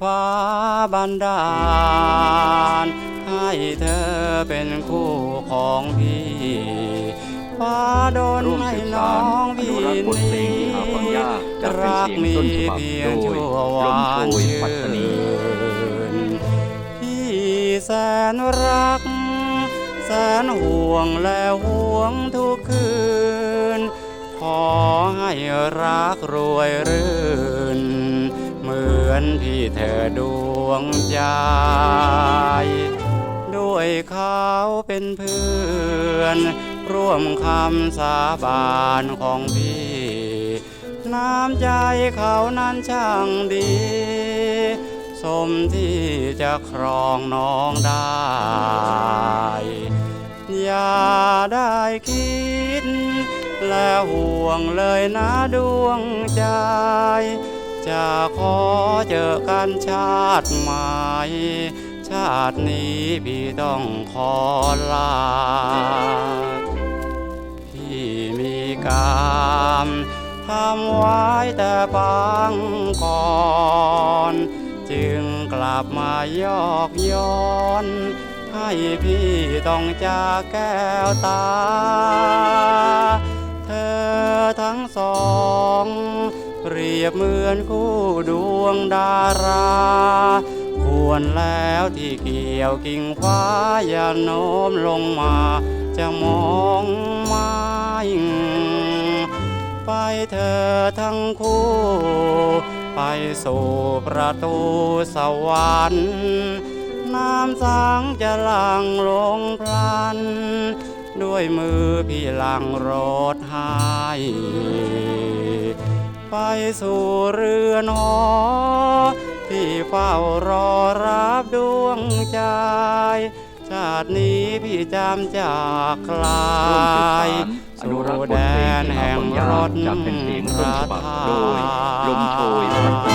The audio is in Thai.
ฟ้าบันดาล ให้เธอเป็นคู่ของพี่ฟ้าดนร่วมให้สืบน้อรงอพี่นุรักษ์บทเพลงที่หาฟังยาจากเป็นรักเสียงมีต้นฉบับเพียงชั่ววานชยชื่ปัตนีนพี่แสนรัก แสนห่วงและห่วงทุกคืน ขอให้รักรวยรื่นเหมือ นพี่เธอดวงใจด้วยเขาเป็นเพื่อน ร่วมคำสาบานของพี่ น้ำใจเขานั้นช่างดี สมที่จะครองน้องได้ อย่าได้คิด และห่วงเลยนะดวงใจ จะขอเจอกันชาติใหม่ชาตินี้พี่ต้องขอลา พี่มีกรรมทำไว้แต่บางก่อน จึงกลับมายอกย้อน ให้พี่ต้องจากแก้วตา รียบเหมือนคู่ดวงดารา ควรแล้วที่เกี่ยวกิ่งฟ้าอย่าโน้มลงมา จะมองไม่ไปเธอทั้งคู่ ไปสู่ประตูสวรรค์น้ำสังจะหลังลงพลัน ด้วยมือพี่หลังรถให้ ไปสู่เรือนหอที่เฝ้ารอรับดวงใจชาตินี้พี่จำจากคลาร่วมสืบสารยอนุสู่รักษ์บแดทเพลงนที่หาแห่งฟังยารกถจากเป็นเพลงพต้นระฉบับทาโดยล